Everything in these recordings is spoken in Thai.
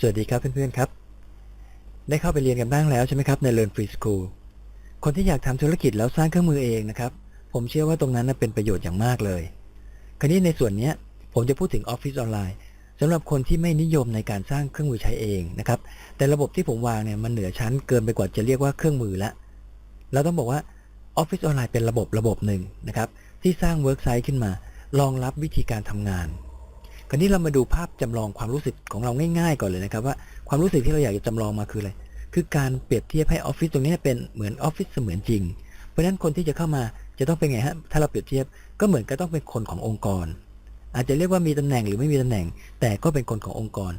สวัสดีครับเพื่อนๆครับ ได้เข้าไปเรียนกันบ้างแล้วใช่ไหมครับใน Learn Free School คนที่อยากทำธุรกิจแล้วสร้างเครื่องมือเองนะครับ ผมเชื่อว่าตรงนั้นนะเป็นประโยชน์อย่างมากเลย คราวนี้ในส่วนนี้ผมจะพูดถึง Office Online สำหรับคนที่ไม่นิยมในการสร้างเครื่องมือใช้เองนะครับ แต่ระบบที่ผมวางเนี่ยมันเหนือชั้นเกินไปกว่าจะเรียกว่าเครื่องมือละเราต้องบอกว่า Office Online เป็นระบบระบบหนึ่งนะครับที่สร้างเวิร์กไซต์ขึ้นมารองรับวิธีการทำงาน คราวนี้เรามาดูภาพจำลองความรู้สึกของเราง่าย ๆ ก่อนเลยนะครับว่าความรู้สึกที่เราอยากจะจำลองมาคืออะไรคือการเปรียบเทียบให้ออฟฟิศตรงนี้เป็นเหมือนออฟฟิศเสมือนจริง เพราะฉะนั้นคนที่จะเข้ามาจะต้องเป็นไงฮะถ้าเราเปรียบเทียบก็เหมือนก็ต้องเป็นคนขององค์กร อาจจะเรียกว่ามีตำแหน่งหรือไม่มีตำแหน่ง แต่ก็เป็นคนขององค์กร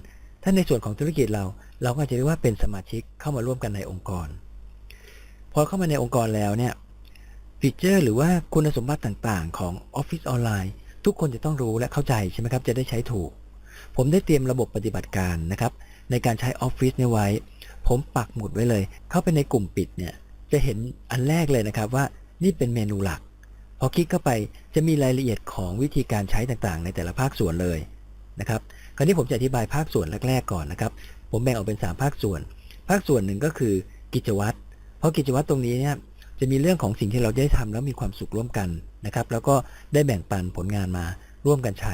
ถ้าในส่วนของธุรกิจเรา เราก็อาจจะเรียกว่าเป็นสมาชิกเข้ามาร่วมกันในองค์กร พอเข้ามาในองค์กรแล้วเนี่ยฟีเจอร์หรือว่าคุณสมบัติต่างๆ ของ Office Online ทุกคนจะต้องรู้และเข้าใจใช่ไหมครับ จะได้ใช้ถูก ผมได้เตรียมระบบปฏิบัติการนะครับ ในการใช้ Office เนี่ยไว้ ผมปักหมุดไว้เลย เข้าไปในกลุ่มปิดเนี่ย จะเห็นอันแรกเลยนะครับว่านี่เป็นเมนูหลัก พอคลิกเข้าไปจะมีรายละเอียดของวิธีการใช้ต่างๆ ในแต่ละภาคส่วนเลยนะครับ คราวนี้ผมจะอธิบายภาคส่วนแรกๆก่อนนะครับ ผมแบ่งออกเป็น 3 ภาคส่วน ภาคส่วนหนึ่งก็คือกิจวัตร เพราะกิจวัตรตรงนี้เนี่ย จะมีเรื่องของสิ่งที่เราได้ทำแล้วมีความสุขร่วมกันนะครับ แล้วก็ได้แบ่งปันผลงานมาร่วมกันใช้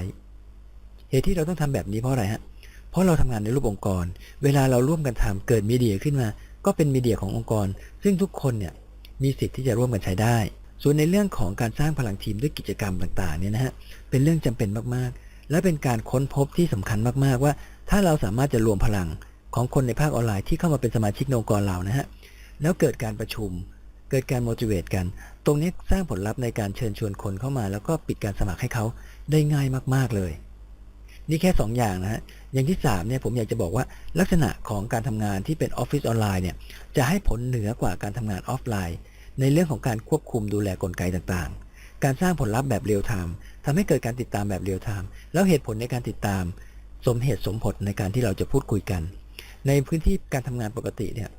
เหตุที่เราต้องทำแบบนี้เพราะอะไรฮะเพราะเราทำงานในรูปองค์กร เวลาเราร่วมกันทำเกิดมีเดียขึ้นมา ก็เป็นมีเดียขององค์กร ซึ่งทุกคนเนี่ยมีสิทธิ์ที่จะร่วมกันใช้ได้ ส่วนในเรื่องของการสร้างพลังทีมด้วยกิจกรรมต่างๆเนี่ยนะฮะเป็นเรื่องจำเป็นมากๆ และเป็นการค้นพบที่สำคัญมากๆว่า ถ้าเราสามารถจะรวมพลังของคนในภาคออนไลน์ที่เข้ามาเป็นสมาชิกองค์กรเรานะฮะแล้วเกิดการประชุม เกิดการ motivate กัน ตรงนี้สร้างผลลัพธ์ในการเชิญชวนคนเข้ามา แล้วก็ปิดการสมัครให้เขาได้ง่ายมาก ๆ เลย นี่แค่ 2 อย่างนะฮะ อย่างที่3เนี่ยผมอยากจะบอกว่าลักษณะของการทำงานที่เป็นออฟฟิศออนไลน์เนี่ยจะให้ผลเหนือกว่าการทำงานออฟไลน์ ในเรื่องของการควบคุมดูแลกลไกต่างๆ การสร้างผลลัพธ์แบบเรียลไทม์ทำให้เกิดการติดตามแบบเรียลไทม์แล้วเหตุผลในการติดตาม สมเหตุสมผลในการที่เราจะพูดคุยกัน ในพื้นที่การทำงานปกติเนี่ย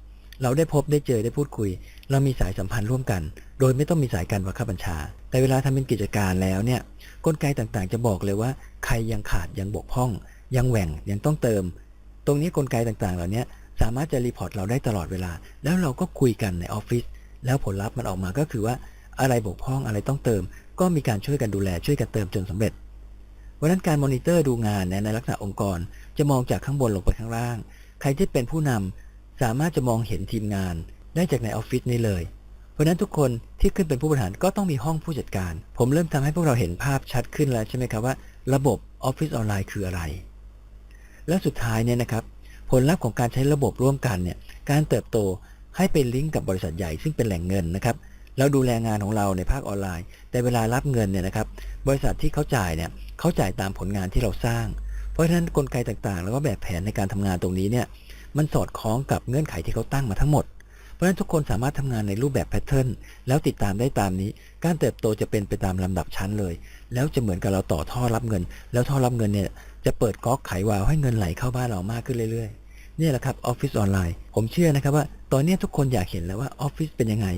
เราได้พบได้เจอได้พูดคุย เรามีสายสัมพันธ์ร่วมกัน โดยไม่ต้องมีสายการบังคับบัญชา แต่เวลาทำเป็นกิจการแล้วเนี่ยกลไกต่างๆ จะบอกเลยว่า ใครยังขาดยังบกพร่อง ยังแหว่งยังต้องเติม ตรงนี้กลไกต่างๆ เหล่านี้สามารถจะรีพอร์ตเราได้ตลอดเวลา แล้วเราก็คุยกันในออฟฟิศแล้วผลลัพธ์มันออกมาก็คือว่าอะไรบกพร่องอะไรต้องเติม ก็มีการช่วยกันดูแลช่วยกันเติมจนสำเร็จเพราะนั้นการมอนิเตอร์ดูงานในลักษณะองค์กร จะมองจากข้างบนลงไปข้างล่าง ใครที่เป็นผู้นำ สามารถจะมองเห็นทีมงานได้จากในออฟฟิศนี้เลย เพราะนั้นทุกคนที่ขึ้นเป็นผู้บริหารก็ต้องมีห้องผู้จัดการ ผมเริ่มทำให้พวกเราเห็นภาพชัดขึ้นแล้วใช่ไหมครับว่า ระบบออฟฟิศออนไลน์คืออะไร และสุดท้ายเนี่ยนะครับผลลัพธ์ของการใช้ระบบร่วมกันเนี่ยการเติบโตให้เป็นลิงก์กับบริษัทใหญ่ซึ่งเป็นแหล่งเงินนะครับเราดูแลงานของเราในภาคออนไลน์ แต่เวลารับเงินเนี่ยนะครับบริษัทที่เขาจ่ายเนี่ยเขาจ่ายตามผลงานที่เราสร้าง เพราะฉะนั้นกลไกต่างๆ แล้วก็แบบแผนในการทำงานตรงนี้เนี่ย มันสอดคล้องกับเงื่อนไขที่เขาตั้งมาทั้งหมด เพราะฉะนั้นทุกคนสามารถทำงานในรูปแบบแพทเทิร์นแล้วติดตามได้ตามนี้ การเติบโตจะเป็นไปตามลำดับชั้นเลย แล้วจะเหมือนกับเราต่อท่อรับเงิน แล้วท่อรับเงินเนี่ยจะเปิดก๊อกไขวาล์วให้เงินไหลเข้าบ้านเรามากขึ้นเรื่อยๆนี่แหละครับออฟฟิศออนไลน์ผมเชื่อนะครับว่า ตอนนี้ทุกคนอยากเห็นแล้วว่าออฟฟิศเป็นยังไง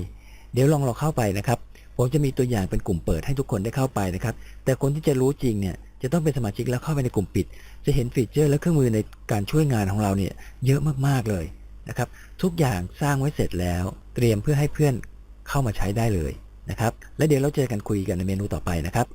เดี๋ยวลองเราเข้าไปนะครับผมจะมีตัวอย่างเป็นกลุ่มเปิดให้ทุกคนได้เข้าไปนะครับ แต่คนที่จะรู้จริงเนี่ย จะต้องเป็นสมาชิกแล้วเข้าไปในกลุ่มปิด จะเห็นฟีเจอร์และเครื่องมือในการช่วยงานของเราเนี่ยเยอะมากๆเลยนะครับทุกอย่างสร้างไว้เสร็จแล้ว เตรียมเพื่อให้เพื่อนเข้ามาใช้ได้เลยนะครับและเดี๋ยวเราเจอกันคุยกันในเมนูต่อไปนะครับ